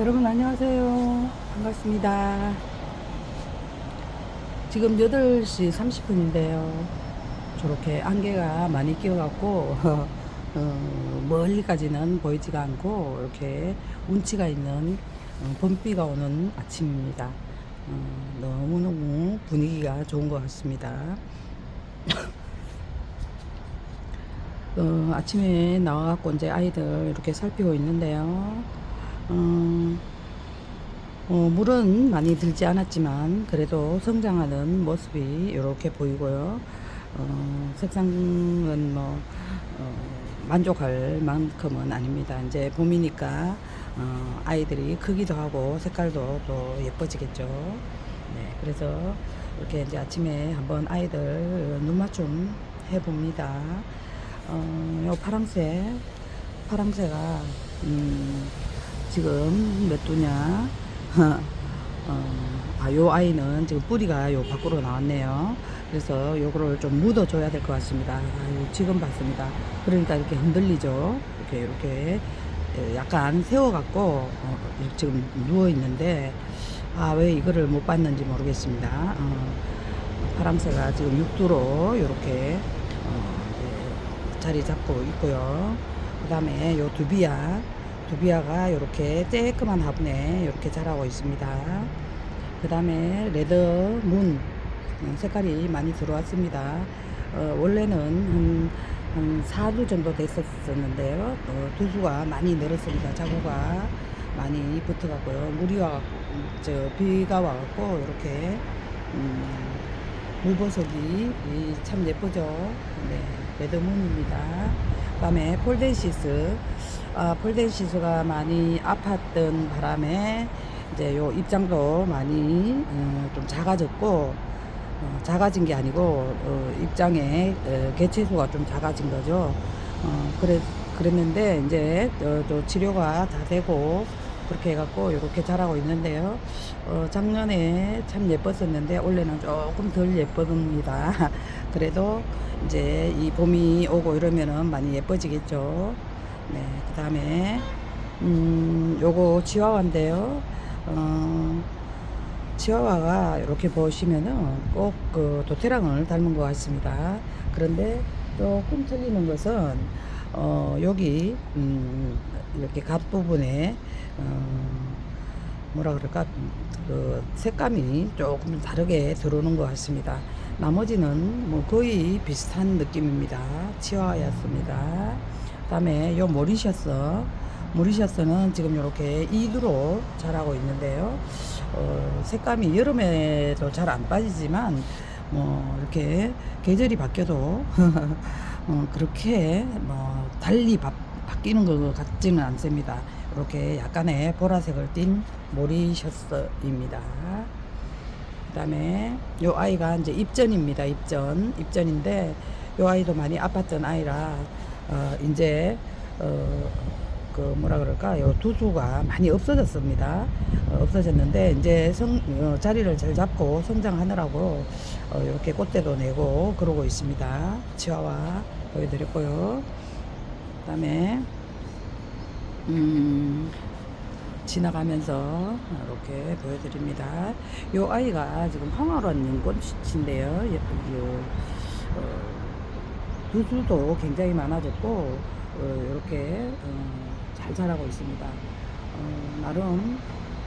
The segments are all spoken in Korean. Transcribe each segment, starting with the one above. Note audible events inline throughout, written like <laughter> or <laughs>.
여러분 안녕하세요. 반갑습니다. 지금 8시 30분인데요. 저렇게 안개가 많이 끼어갖고 <laughs> 어, 멀리까지는 보이지가 않고 이렇게 운치가 있는 어, 봄비가 오는 아침입니다. 어, 너무너무 분위기가 좋은 것 같습니다. <laughs> 어, 아침에 나와갖고 이제 아이들 이렇게 살피고 있는데요. 어, 어, 물은 많이 들지 않았지만 그래도 성장하는 모습이 이렇게 보이고요. 어, 색상은 뭐 어, 만족할 만큼은 아닙니다. 이제 봄이니까 어, 아이들이 크기도 하고 색깔도 또 예뻐지겠죠. 네, 그래서 이렇게 이제 아침에 한번 아이들 눈 맞춤 해봅니다. 어, 요 파랑새, 파랑새가 음, 지금 몇 두냐? <laughs> 어, 아, 요 아이는 지금 뿌리가 요 밖으로 나왔네요. 그래서 요거를 좀 묻어 줘야 될 것 같습니다. 아, 요 지금 봤습니다. 그러니까 이렇게 흔들리죠. 이렇게, 이렇게 예, 약간 세워 갖고 어, 지금 누워 있는데 아, 왜 이거를 못 봤는지 모르겠습니다. 어, 파랑새가 지금 육두로 이렇게 어, 예, 자리 잡고 있고요. 그 다음에 요 두비야, 두비야가 이렇게 쬐끄만 화분에 이렇게 자라고 있습니다. 그 다음에 레드문 음, 색깔이 많이 들어왔습니다. 어, 원래는 한, 한 4두 정도 됐었는데요. 어, 두수가 많이 늘었습니다. 자구가 많이 붙어갖고요. 물이 와, 저 비가 와갖고 이렇게 음, 물보석이 이참 예쁘죠. 네, 레드문입니다. 그 다음에 폴덴시스, 아, 폴덴시스가 많이 아팠던 바람에 이제 요 입장도 많이 어, 좀 작아졌고 어, 작아진 게 아니고 어, 입장에 어, 개체수가 좀 작아진 거죠. 어, 그래 그랬는데 이제 어, 또 치료가 다 되고 그렇게 해갖고 이렇게 자라고 있는데요. 어, 작년에 참 예뻤었는데 올해는 조금 덜 예쁩니다. <laughs> 그래도 이제 이 봄이 오고 이러면은 많이 예뻐지겠죠. 네, 그 다음에 음, 요거 치와와인데요. 어, 치와와가 이렇게 보시면은 꼭 그 도테랑을 닮은 것 같습니다. 그런데 조금 틀리는 것은 어, 여기 음, 이렇게 갓 부분에 어, 뭐라 그럴까 그 색감이 조금 다르게 들어오는 것 같습니다. 나머지는 뭐 거의 비슷한 느낌입니다. 치와였습니다. 그다음에 요 모리셔스 모리셔스는 지금 이렇게 이두로 자라고 있는데요. 어, 색감이 여름에도 잘 안 빠지지만 뭐 이렇게 계절이 바뀌어도 <laughs> 어, 그렇게 뭐 달리 바, 바뀌는 것 같지는 않습니다. 이렇게 약간의 보라색을 띤 모리셔스입니다. 그 다음에 요 아이가 이제 입전입니다. 입전 입전인데 요 아이도 많이 아팠던 아이라 어, 이제 어, 그 뭐라 그럴까 요 두수가 많이 없어졌습니다. 어, 없어졌는데 이제 성, 어, 자리를 잘 잡고 성장하느라고 어, 이렇게 꽃대도 내고 그러고 있습니다. 치와와 보여드렸고요. 그 다음에 음, 지나가면서 이렇게 보여드립니다. 요 아이가 지금 황화란 연꽃인데요. 요, 요, 어, 두수도 굉장히 많아졌고 어, 이렇게 어, 잘 자라고 있습니다. 어, 나름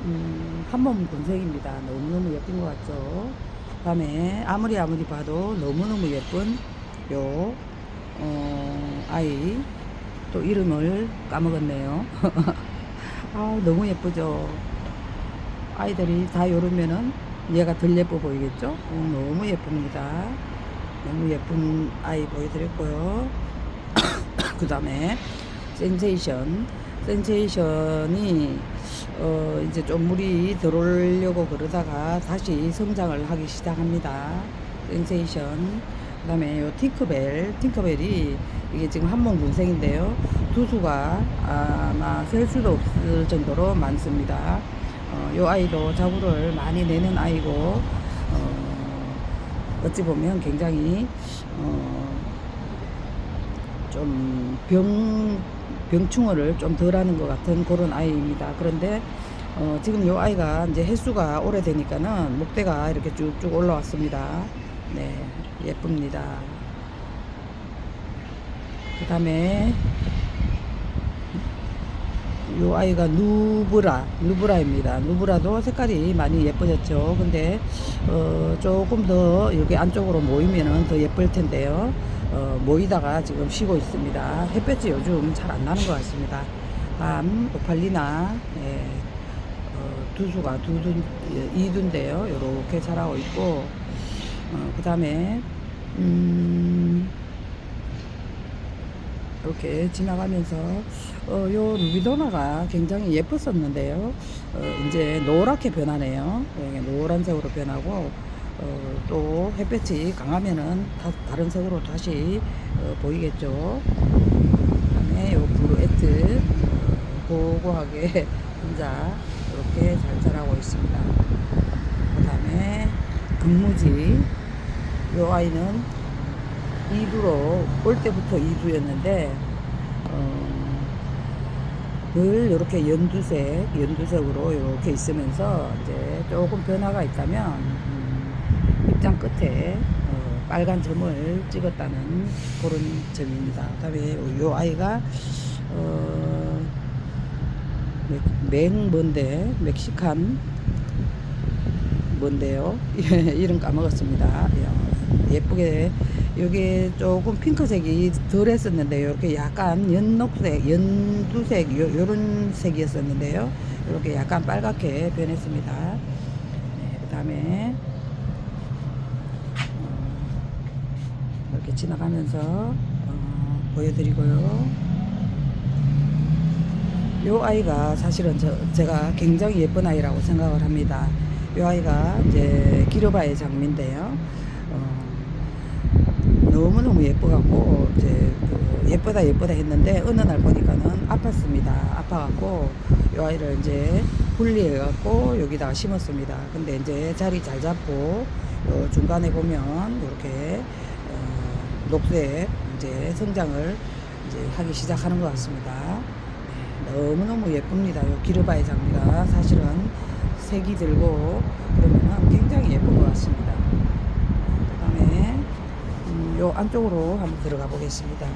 음, 한몸 군색입니다. 너무너무 예쁜 것 같죠? 다음에 아무리 아무리 봐도 너무너무 예쁜 요 어, 아이 또 이름을 까먹었네요. <laughs> 아 너무 예쁘죠. 아이들이 다 요러면은 얘가 덜 예뻐 보이겠죠? 어, 너무 예쁩니다. 너무 예쁜 아이 보여드렸고요. <coughs> 그 다음에 센세이션. 센세이션이 어, 이제 좀 물이 들어오려고 그러다가 다시 성장을 하기 시작합니다. 센세이션. 그 다음에 요 팅크벨. 팅크벨이 이게 지금 한몸 군생인데요. 두수가 아마 셀 수도 없을 정도로 많습니다. 어, 요 아이도 자구를 많이 내는 아이고, 어, 어찌 보면 굉장히, 어, 좀 병, 병충해를 좀 덜 하는 것 같은 그런 아이입니다. 그런데 어, 지금 요 아이가 이제 횟수가 오래되니까는 목대가 이렇게 쭉쭉 올라왔습니다. 네, 예쁩니다. 그 다음에 요 아이가 누브라, 누브라입니다. 누브라도 색깔이 많이 예뻐졌죠. 근데 어, 조금 더 여기 안쪽으로 모이면은 더 예쁠 텐데요. 어, 모이다가 지금 쉬고 있습니다. 햇볕이 요즘 잘 안 나는 것 같습니다. 밤 오팔리나 예, 어, 두수가 두둔 이두인데요. 이렇게 자라고 있고 어, 그 다음에 음. 이렇게 지나가면서 어, 요 루비도나가 굉장히 예뻤었는데요. 어, 이제 노랗게 변하네요. 예, 노란색으로 변하고 어, 또 햇볕이 강하면은 다, 다른 색으로 다시 어, 보이겠죠. 그다음에 요 블루에트 어, 고고하게 <laughs> 혼자 이렇게 잘 자라고 있습니다. 그다음에 금무지 요 아이는 2두로 올 때부터 2두였는데 어, 늘 이렇게 연두색 연두색으로 이렇게 있으면서 이제 조금 변화가 있다면 음, 입장 끝에 어, 빨간 점을 찍었다는 그런 점입니다. 그다음에 요 아이가 어, 맥, 맥 뭔데 멕시칸 뭔데요? <laughs> 이름 까먹었습니다. 예, 예쁘게 여기 조금 핑크색이 덜 했었는데요. 이렇게 약간 연녹색, 연두색 요, 요런 색이었었는데요. 이렇게 약간 빨갛게 변했습니다. 네, 그 다음에 이렇게 지나가면서 어, 보여드리고요. 요 아이가 사실은 저, 제가 굉장히 예쁜 아이라고 생각을 합니다. 요 아이가 이제 기르바의 장미인데요. 어, 너무너무 예뻐갖고 이제 그 예쁘다 예쁘다 했는데 어느 날 보니까는 아팠습니다. 아파갖고 요 아이를 이제 분리해갖고 여기다가 심었습니다. 근데 이제 자리 잘 잡고 요 중간에 보면 이렇게 어, 녹색 이제 성장을 이제 하기 시작하는 것 같습니다. 네, 너무너무 예쁩니다. 요 기르바의 장미가 사실은 색이 들고 그러면은 굉장히 예쁜 것 같습니다. 요 안쪽으로 한번 들어가 보겠습니다.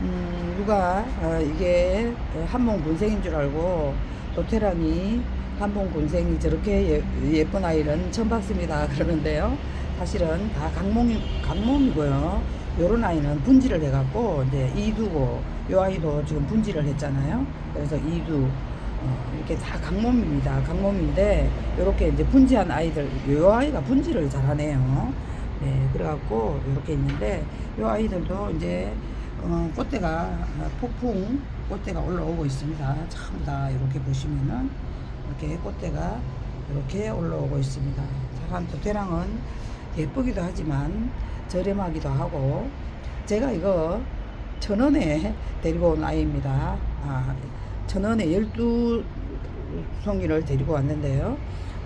음, 누가 어, 이게 한봉 군생인 줄 알고 도테랑이 한봉 군생이 저렇게 예, 예쁜 아이는 처음 봤습니다. <laughs> 그러는데요. 사실은 다 강몸이, 강몸이고요. 요런 아이는 분지를 해갖고 이제 이두고 요 아이도 지금 분지를 했잖아요. 그래서 이두 어, 이렇게 다 강몸입니다. 강몸인데 이렇게 이제 분지한 아이들 요 아이가 분지를 잘하네요. 네, 그래갖고 이렇게 있는데 요 아이들도 이제 어, 꽃대가 폭풍 꽃대가 올라오고 있습니다. 전부 다 이렇게 보시면은 이렇게 꽃대가 이렇게 올라오고 있습니다. 사람 도태랑은 예쁘기도 하지만 저렴하기도 하고 제가 이거 천 원에 <laughs> 데리고 온 아이입니다. 아, 천 원에 열두 송이를 데리고 왔는데요.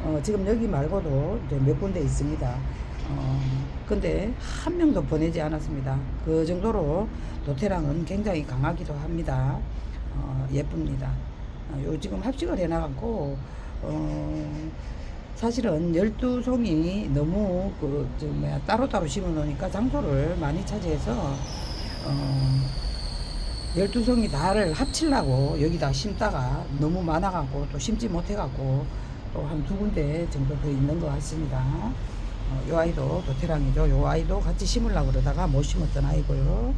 어, 지금 여기 말고도 몇 군데 있습니다. 어, 근데 한 명도 보내지 않았습니다. 그 정도로 도태랑은 굉장히 강하기도 합니다. 어, 예쁩니다. 어, 요 지금 합식을 해놔갖고, 어, 사실은 12송이 너무 그, 저 뭐야, 따로따로 심어 놓으니까 장소를 많이 차지해서, 어, 12송이 다를 합치려고 여기다 심다가 너무 많아갖고 또 심지 못해갖고 또 한 두 군데 정도 더 있는 것 같습니다. 어, 요 아이도 도태랑이죠. 요 아이도 같이 심으려고 그러다가 못 심었던 아이고요.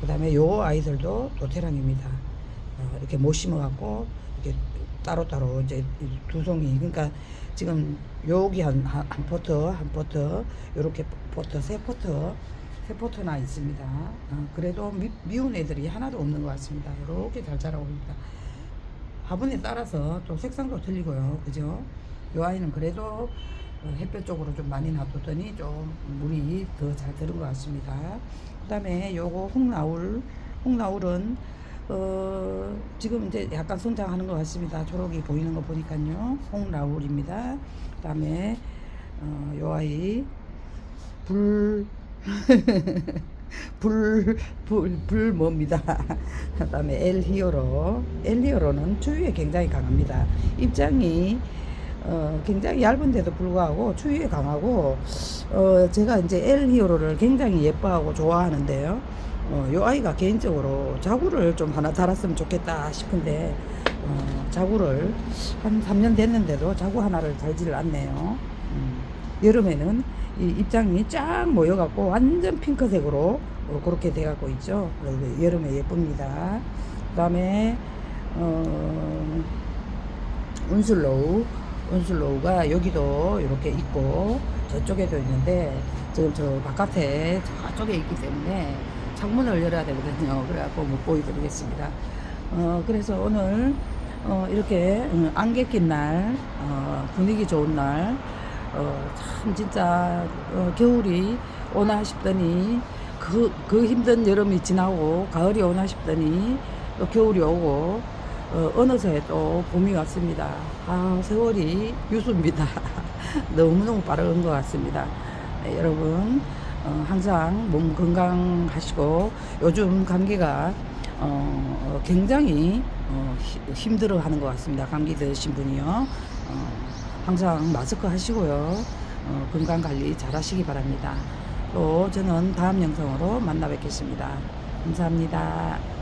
그 다음에 요 아이들도 도태랑입니다. 어, 이렇게 못 심어갖고 이렇게 따로따로 이제 이두 송이 그러니까 지금 여기 한, 한, 한 포트 한 포트 요렇게 포트 세 포트 세 포트나 있습니다. 어, 그래도 미, 미운 애들이 하나도 없는 것 같습니다. 이렇게 잘 자라고 있습니다. 화분에 따라서 또 색상도 틀리고요. 그죠? 요 아이는 그래도 어, 햇볕 쪽으로 좀 많이 놔뒀더니 좀 물이 더 잘 들은 것 같습니다. 그 다음에 요거 홍나울, 홍나울은 어, 지금 이제 약간 성장하는 것 같습니다. 초록이 보이는 거 보니까요. 홍나울입니다. 그 다음에 어, 요 아이 불 <laughs> 불, 불, 불 뭡니다. <laughs> 그 다음에 엘 히어로. 엘 히어로는 추위에 굉장히 강합니다. 입장이 어, 굉장히 얇은데도 불구하고 추위에 강하고 어, 제가 이제 엘 히어로를 굉장히 예뻐하고 좋아하는데요. 어, 요 아이가 개인적으로 자구를 좀 하나 달았으면 좋겠다 싶은데 어, 자구를 한 3년 됐는데도 자구 하나를 달지를 않네요. 음, 여름에는 이 입장이 쫙 모여갖고 완전 핑크색으로 어, 그렇게 돼갖고 있죠. 여름에 예쁩니다. 그 다음에 어, 운슬로우 운슬로우가 여기도 이렇게 있고 저쪽에도 있는데 지금 저 바깥에 저쪽에 있기 때문에 창문을 열어야 되거든요. 그래갖고 못 보여드리겠습니다. 어, 그래서 오늘 어, 이렇게 음, 안개 낀 날, 어, 분위기 좋은 날, 어, 참 진짜 어, 겨울이 오나 싶더니 그, 그 힘든 여름이 지나고 가을이 오나 싶더니 또 겨울이 오고 어, 어느새 또 봄이 왔습니다. 아, 세월이 유수입니다. <laughs> 너무너무 빠른 것 같습니다. 네, 여러분, 어, 항상 몸 건강하시고 요즘 감기가 어, 어, 굉장히 어, 히- 힘들어 하는 것 같습니다. 감기 드신 분이요. 어, 항상 마스크 하시고요. 어, 건강 관리 잘 하시기 바랍니다. 또 저는 다음 영상으로 만나 뵙겠습니다. 감사합니다.